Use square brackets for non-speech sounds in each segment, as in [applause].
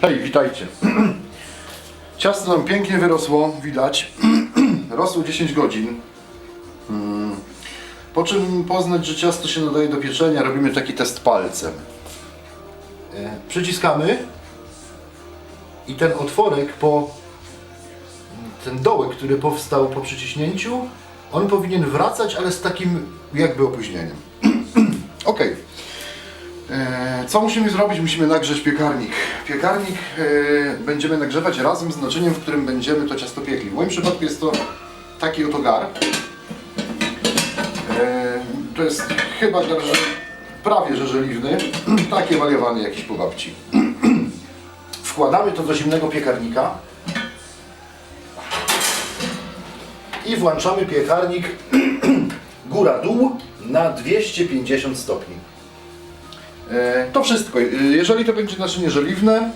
Hej, witajcie. [clears throat] Ciasto nam pięknie wyrosło, widać. [clears throat] Rosło 10 godzin. Mm. Po czym poznać, że ciasto się nadaje do pieczenia, robimy taki test palcem. E, Przyciskamy i ten otworek po ten dołek, który powstał po przyciśnięciu, on powinien wracać, ale z takim jakby opóźnieniem. [clears throat] ok. E, Co musimy zrobić? Musimy nagrzeć piekarnik. Piekarnik e, będziemy nagrzewać razem z naczyniem, w którym będziemy to ciasto piekli. W moim przypadku jest to taki oto gar. E, To jest chyba gar, prawie że żeliwny, [clears throat] taki wariowany jakiś po babci. [clears throat] Wkładamy to do zimnego piekarnika i włączamy piekarnik [clears throat] góra-dół na 250 stopni. E, To wszystko. E, Jeżeli to będzie naczynie żeliwne,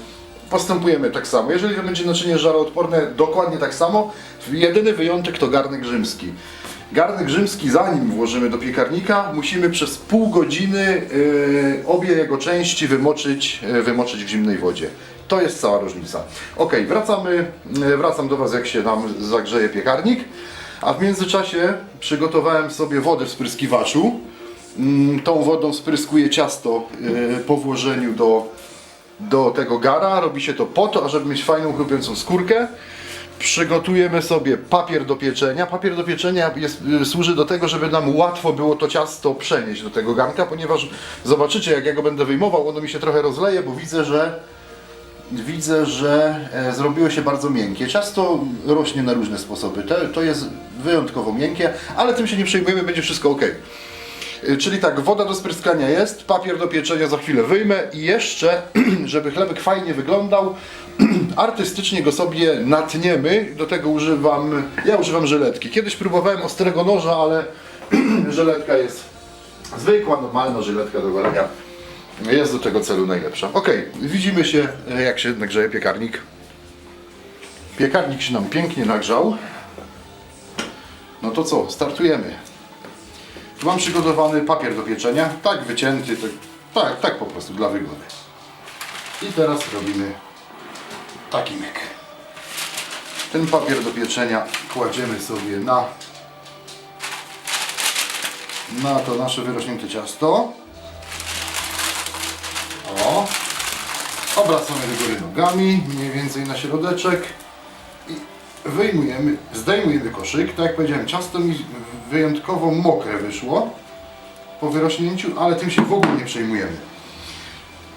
postępujemy tak samo. Jeżeli to będzie naczynie żaroodporne, dokładnie tak samo. Jedyny wyjątek to garnek rzymski. Garnek rzymski, zanim włożymy do piekarnika, musimy przez pół godziny e, obie jego części wymoczyć, wymoczyć w zimnej wodzie. To jest cała różnica. Ok, wracamy, wracam do Was, jak się nam zagrzeje piekarnik. A w międzyczasie przygotowałem sobie wodę w spryskiwaczu. Mm, Tą wodą spryskuję ciasto yy, po włożeniu do, do tego gara. Robi się to po to, ażeby mieć fajną, chrupiącą skórkę. Przygotujemy sobie papier do pieczenia. Papier do pieczenia jest, yy, służy do tego, żeby nam łatwo było to ciasto przenieść do tego garnka, ponieważ zobaczycie, jak ja go będę wyjmował, ono mi się trochę rozleje, bo widzę, że widzę, że e, zrobiło się bardzo miękkie. Ciasto rośnie na różne sposoby. To, to jest wyjątkowo miękkie, ale tym się nie przejmujemy, będzie wszystko ok. E, Czyli tak, woda do spryskania jest, papier do pieczenia za chwilę wyjmę i jeszcze, [clears throat] żeby chlebek fajnie wyglądał, [clears throat] artystycznie go sobie natniemy. Do tego używam, ja używam żyletki. Kiedyś próbowałem ostrego noża, ale [clears throat] żyletka jest zwykła, normalna żyletka do golenia. Jest do tego celu najlepsza. Ok, widzimy się e, jak się nagrzeje piekarnik. Piekarnik się nam pięknie nagrzał. No to co, startujemy. Tu mam przygotowany papier do pieczenia, tak wycięty, tak, tak, tak po prostu dla wygody. I teraz robimy taki myk. Ten papier do pieczenia kładziemy sobie na, na to nasze wyrośnięte ciasto. O. Obracamy do góry nogami, mniej więcej na środeczek. Wyjmujemy, zdejmujemy koszyk. Tak jak powiedziałem, ciasto mi wyjątkowo mokre wyszło po wyrośnięciu, ale tym się w ogóle nie przejmujemy.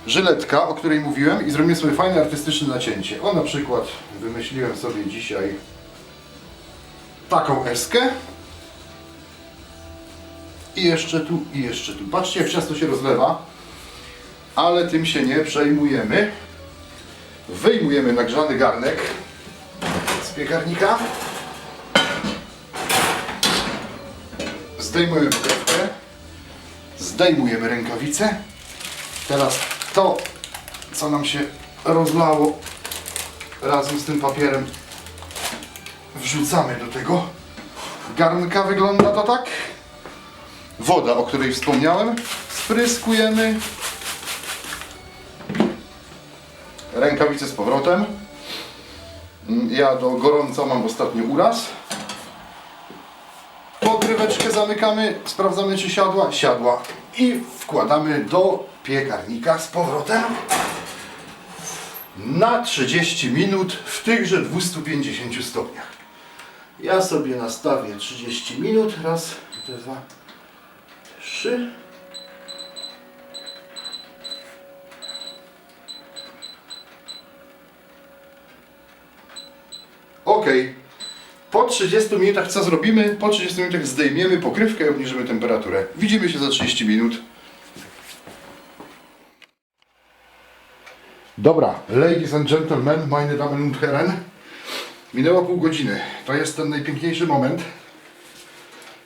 Żyletka, o której mówiłem i zrobimy sobie fajne artystyczne nacięcie. O na przykład wymyśliłem sobie dzisiaj taką eskę. I jeszcze tu, i jeszcze tu. Patrzcie jak ciasto się rozlewa ale tym się nie przejmujemy. Wyjmujemy nagrzany garnek piekarnika. Zdejmujemy pokrywkę. Zdejmujemy rękawice. Teraz to, co nam się rozlało razem z tym papierem wrzucamy do tego garnka. Wygląda to tak. Woda, o której wspomniałem, spryskujemy rękawice z powrotem. Ja do gorąca mam ostatnio uraz. Pokryweczkę zamykamy, sprawdzamy czy siadła. Siadła. I wkładamy do piekarnika z powrotem na 30 minut w tychże 250 stopniach. Ja sobie nastawię 30 minut. Raz, dwa, trzy. Ok. Po 30 minutach co zrobimy? Po 30 minutach zdejmiemy pokrywkę i obniżymy temperaturę. Widzimy się za 30 minut. Dobra, ladies and gentlemen, meine Damen und Herren. Minęło pół godziny. To jest ten najpiękniejszy moment,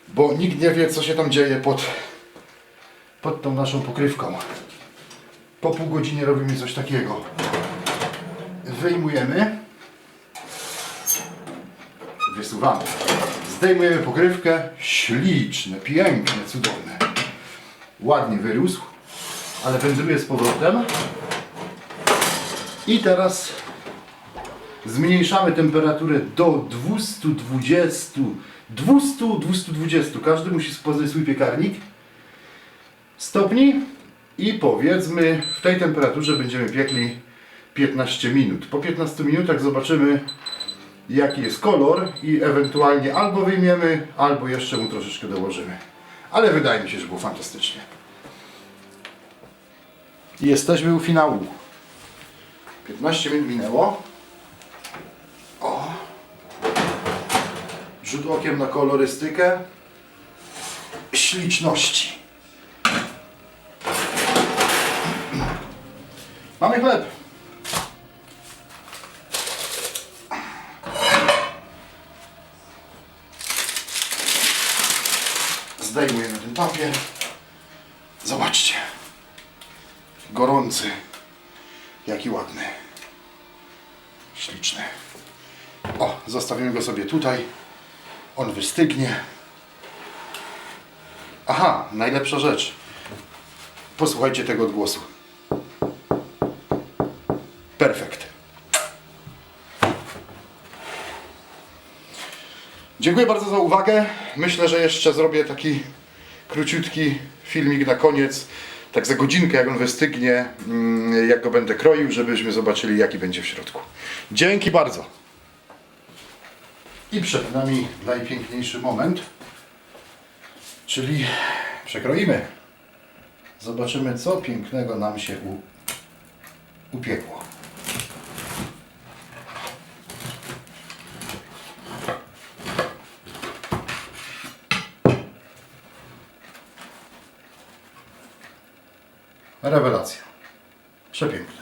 bo nikt nie wie, co się tam dzieje pod, pod tą naszą pokrywką. Po pół godzinie robimy coś takiego. Wyjmujemy wysuwamy. Zdejmujemy pokrywkę. Śliczne, piękne, cudowne. Ładnie wyrósł, ale wędruje z powrotem. I teraz zmniejszamy temperaturę do 220, 200, 220. Każdy musi poznać swój piekarnik. Stopni i powiedzmy w tej temperaturze będziemy piekli 15 minut. Po 15 minutach zobaczymy jaki jest kolor i ewentualnie albo wyjmiemy, albo jeszcze mu troszeczkę dołożymy. Ale wydaje mi się, że było fantastycznie. Jesteśmy u finału. 15 minut minęło. O. Rzut okiem na kolorystykę. Śliczności. Mamy chleb. Zdejmujemy ten papier. Zobaczcie. Gorący. Jaki ładny. Śliczny. O, zostawimy go sobie tutaj. On wystygnie. Aha, najlepsza rzecz. Posłuchajcie tego odgłosu. Perfekt. Dziękuję bardzo za uwagę. Myślę, że jeszcze zrobię taki króciutki filmik na koniec. Tak za godzinkę, jak on wystygnie, mm, jak go będę kroił, żebyśmy zobaczyli, jaki będzie w środku. Dzięki bardzo. I przed nami najpiękniejszy moment, czyli przekroimy. Zobaczymy, co pięknego nam się u... upiekło. Rewelacja. Przepiękne.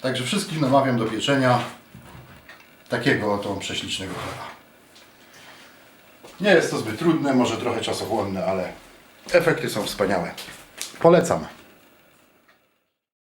Także wszystkich namawiam do pieczenia takiego oto prześlicznego chleba. Nie jest to zbyt trudne, może trochę czasochłonne, ale efekty są wspaniałe. Polecam.